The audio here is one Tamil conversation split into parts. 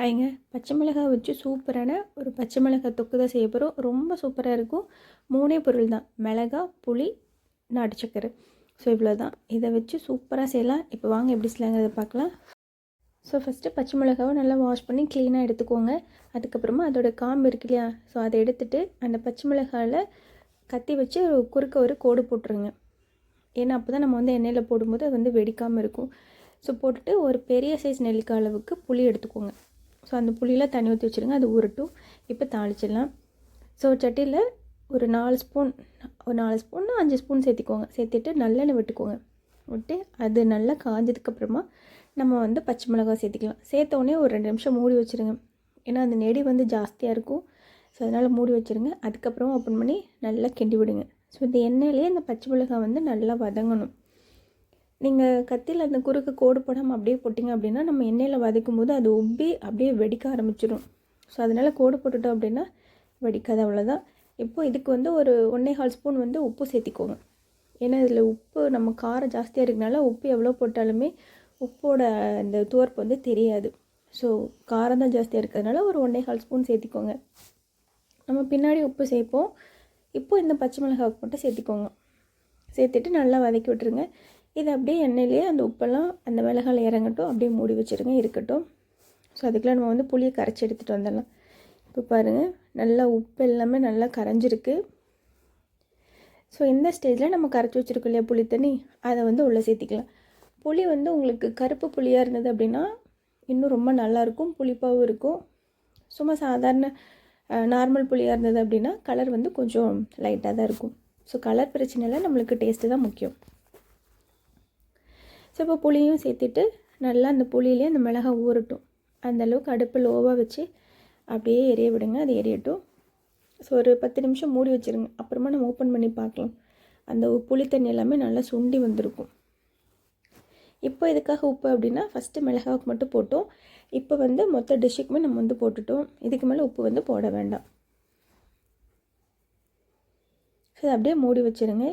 ஹாய்ங்க பச்சை மிளகாய் வச்சு சூப்பரான ஒரு பச்சை மிளகாய் தொக்கு தான் செய்ய போகிறோம் ரொம்ப சூப்பராக இருக்கும். மூணே பொருள் தான். மிளகா புளி நாட்டு சக்கரை. ஸோ இவ்வளோ தான் இதை வச்சு சூப்பராக செய்யலாம். இப்போ வாங்க எப்படி செய்யலாங்கிறத பார்க்கலாம். ஸோ ஃபஸ்ட்டு பச்சை மிளகாவை நல்லா வாஷ் பண்ணி க்ளீனாக எடுத்துக்கோங்க. அதுக்கப்புறமா அதோட காம்பு இருக்கு இல்லையா? ஸோ அதை எடுத்துகிட்டு அந்த பச்சை மிளகாயில் கத்தி வச்சு ஒரு குறுக்க ஒரு கோடு போட்டுருங்க. ஏன்னா அப்போ தான் நம்ம வந்து எண்ணெயில் போடும்போது அது வந்து வெடிக்காமல் இருக்கும். ஸோ போட்டுட்டு ஒரு பெரிய சைஸ் நெல்லிக்காய் அளவுக்கு புளி எடுத்துக்கோங்க. ஸோ அந்த புளியில் தண்ணி ஊற்றி வச்சுருங்க. அது உருட்டும். இப்போ தாளிச்சிடலாம். ஸோ சட்டியில் ஒரு நாலு ஸ்பூன் ஒரு நாலு ஸ்பூன் அஞ்சு ஸ்பூன் சேர்த்திக்கோங்க. சேர்த்துட்டு நல்லெண்ணெய் விட்டுக்கோங்க. விட்டு அது நல்லா காஞ்சதுக்கப்புறமா நம்ம வந்து பச்சை மிளகாய் சேர்த்திக்கலாம். சேர்த்தோடனே ஒரு ரெண்டு நிமிஷம் மூடி வச்சுருங்க. ஏன்னா அந்த நெடி வந்து ஜாஸ்தியாக இருக்கும். ஸோ அதனால் மூடி வச்சுருங்க. அதுக்கப்புறம் ஓப்பன் பண்ணி நல்லா கிண்டி விடுங்க. ஸோ இந்த எண்ணெயிலே அந்த பச்சை மிளகாய் வந்து நல்லா வதங்கணும். நீங்கள் கத்தியில் அந்த குறுக்கு கோடு போடாமல் அப்படியே போட்டிங்க அப்படின்னா நம்ம எண்ணெயில் வதக்கும் போது அது உப்பி அப்படியே வெடிக்க ஆரம்பிச்சிடும் ஸோ அதனால் கோடு போட்டுட்டோம் அப்படின்னா வெடிக்காது அவ்வளோதான் இப்போது இதுக்கு வந்து ஒரு ஒன்றே கால் ஸ்பூன் வந்து உப்பு சேர்த்திக்கோங்க. ஏன்னா இதில் உப்பு நம்ம காரம் ஜாஸ்தியாக இருக்கனால உப்பு எவ்வளோ போட்டாலுமே உப்போட அந்த துவர்ப்பு வந்து தெரியாது. ஸோ காரம் தான் ஜாஸ்தியாக இருக்கிறதுனால ஒரு ஒன்றே கால் ஸ்பூன் சேர்த்திக்கோங்க. நம்ம பின்னாடி உப்பு சேர்ப்போம். இப்போது இந்த பச்சை மிளகாய் மட்டும் சேர்த்திக்கோங்க. சேர்த்துட்டு நல்லா வதக்கி விட்டுருங்க. இது அப்படியே எண்ணெயிலே அந்த உப்பெல்லாம் அந்த மிளகால் இறங்கட்டும் அப்படியே மூடி வச்சுருங்க இருக்கட்டும். ஸோ அதுக்கெலாம் நம்ம வந்து புளியை கரைச்சி எடுத்துகிட்டு வந்துடலாம். இப்போ பாருங்கள் நல்லா உப்பு எல்லாமே நல்லா கரைஞ்சிருக்கு. ஸோ இந்த ஸ்டேஜில் நம்ம கரைச்சி வச்சுருக்கோம் இல்லையா புளி தண்ணி? அதை வந்து உள்ளே சேர்த்திக்கலாம். புளி வந்து உங்களுக்கு கருப்பு புளியாக இருந்தது அப்படின்னா இன்னும் ரொம்ப நல்லாயிருக்கும் புளிப்பாகவும் இருக்கும். சும்மா சாதாரண நார்மல் புளியாக இருந்தது அப்படின்னா கலர் வந்து கொஞ்சம் லைட்டாக தான் இருக்கும். ஸோ கலர் பிரச்சனை இல்லை நம்மளுக்கு டேஸ்ட்டு தான் முக்கியம். ஸோ இப்போ புளியும் சேர்த்துட்டு நல்லா அந்த புளியிலே அந்த மிளகாய் ஊறட்டும். அந்தளவுக்கு அடுப்பு லோவாக வச்சு அப்படியே எரிய விடுங்க. அது எரியட்டும். ஸோ ஒரு பத்து நிமிஷம் மூடி வச்சுருங்க. அப்புறமா நம்ம ஓப்பன் பண்ணி பார்க்கலாம். அந்த புளி தண்ணி எல்லாமே நல்லா சுண்டி வந்திருக்கும். இப்போ இதுக்காக உப்பு அப்படின்னா ஃபஸ்ட்டு மிளகாவுக்கு மட்டும் போட்டோம். இப்போ வந்து மொத்த டிஷ்ஷுக்குமே நம்ம வந்து போட்டுட்டோம். இதுக்கு மேலே உப்பு வந்து போட வேண்டாம். ஸோ அப்படியே மூடி வச்சுருங்க.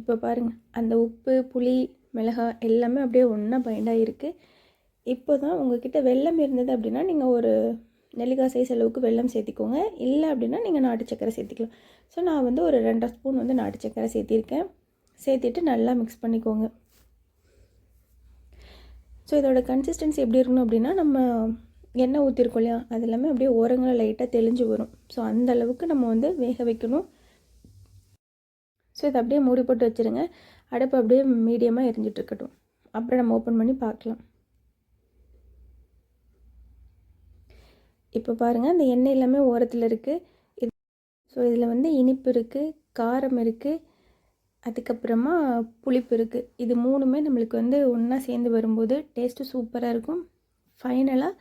இப்போ பாருங்கள் அந்த உப்பு புளி மிளகாய் எல்லாமே அப்படியே ஒன்றா பைண்டாக இருக்குது இப்போ தான் உங்ககிட்ட வெள்ளம் இருந்தது அப்படின்னா நீங்கள் ஒரு நெல்லிக்காய் சைஸ் அளவுக்கு வெள்ளம் சேர்த்திக்கோங்க. இல்லை அப்படின்னா நீங்கள் நாட்டு சக்கரை சேர்த்திக்கலாம். ஸோ நான் வந்து ஒரு ரெண்டரை ஸ்பூன் வந்து நாட்டு சக்கரை சேர்த்திருக்கேன். சேர்த்திட்டு நல்லா மிக்ஸ் பண்ணிக்கோங்க. ஸோ இதோட கன்சிஸ்டன்சி எப்படி இருக்கணும் அப்படின்னா நம்ம எண்ணெய் ஊற்றிருக்கோம் இல்லையா? அது எல்லாமே அப்படியே ஓரங்களை லைட்டாக தெளிஞ்சு வரும். ஸோ அந்த அளவுக்கு நம்ம வந்து வேக வைக்கணும். ஸோ இதை அப்படியே மூடி போட்டு வச்சுருங்க. அடுப்பு அப்படியே மீடியமாக எரிஞ்சிட்ருக்கட்டும் அப்புறம் நம்ம ஓப்பன் பண்ணி பார்க்கலாம். இப்போ பாருங்கள் அந்த எண்ணெய் எல்லாமே ஓரத்தில் இருக்குது இது ஸோ இதில் வந்து இனிப்பு இருக்குது காரம் இருக்குது அதுக்கப்புறமா புளிப்பு இருக்குது இது மூணுமே நம்மளுக்கு வந்து ஒன்றா சேர்ந்து வரும்போது டேஸ்ட்டு சூப்பராக இருக்கும். ஃபைனலாக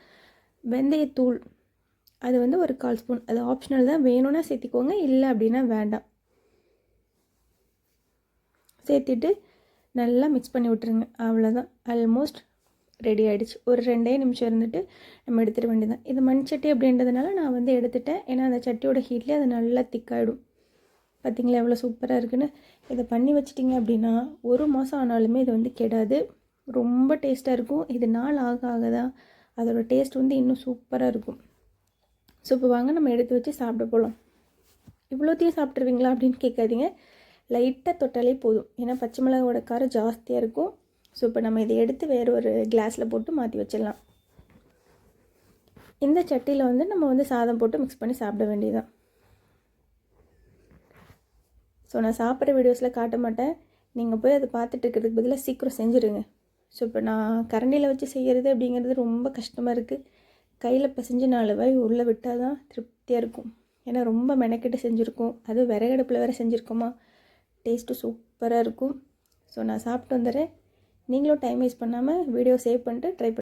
வெந்தயத்தூள். அது வந்து ஒரு கால் ஸ்பூன் அது ஆப்ஷனல் தான். வேணும்னா சேர்த்திக்கோங்க இல்லை அப்படின்னா வேண்டாம். சேர்த்துட்டு நல்லா மிக்ஸ் பண்ணி விட்டுருங்க. அவ்வளோதான் ஆல்மோஸ்ட் ரெடி ஆகிடுச்சு ஒரு ரெண்டே நிமிஷம் இருந்துட்டு நம்ம எடுத்துட வேண்டியதான் இது மண் சட்டி அப்படின்றதுனால நான் வந்து எடுத்துட்டேன். ஏன்னா அந்த சட்டியோட ஹீட்லேயே அது நல்லா திக்காயிடும் பார்த்திங்களா எவ்வளோ சூப்பராக இருக்குன்னு. இதை பண்ணி வச்சிட்டிங்க அப்படின்னா ஒரு மாதம் ஆனாலுமே இது வந்து கெடாது. ரொம்ப டேஸ்ட்டாக இருக்கும். இது நாள் ஆக ஆக தான் அதோடய டேஸ்ட் வந்து இன்னும் சூப்பராக இருக்கும். ஸோ இப்போ வாங்க. நம்ம எடுத்து வச்சு சாப்பிட போகலாம் இவ்வளோத்தையும் சாப்பிட்ருவீங்களா அப்படின்னு கேட்காதீங்க. லைட்டாக தொட்டாலே போதும். ஏன்னா பச்சை மிளகாவோட காரம் ஜாஸ்தியாக இருக்கும். ஸோ இப்போ நம்ம இதை எடுத்து வேறு ஒரு கிளாஸில் போட்டு மாற்றி வச்சிடலாம். இந்த சட்டியில் வந்து நம்ம வந்து சாதம் போட்டு மிக்ஸ் பண்ணி சாப்பிட வேண்டியதான் ஸோ நான் சாப்பிட்ற வீடியோஸில் காட்ட மாட்டேன். நீங்கள் போய் அதை பார்த்துட்டு இருக்கிறதுக்கு பதிலாக சீக்கிரம் செஞ்சுருங்க. ஸோ இப்போ நான் கரண்டியில் வச்சு செய்கிறது அப்படிங்கிறது ரொம்ப கஷ்டமாக இருக்குது கையில் பசைஞ்சு நாலு வாய் உள்ளே விட்டால் தான் திருப்தியாக இருக்கும். ஏன்னா ரொம்ப மெனக்கெட்டு செஞ்சுருக்கோம். அதுவும் விறகடுப்பில் வேறு செஞ்சுருக்கோமா? டேஸ்ட்டு சூப்பராக இருக்கும். ஸோ நான் சாப்பிட்டு வந்துடுறேன். நீங்களும் டைம் வேஸ்ட் பண்ணாமல் வீடியோ சேவ் பண்ணிட்டு ட்ரை பண்ணி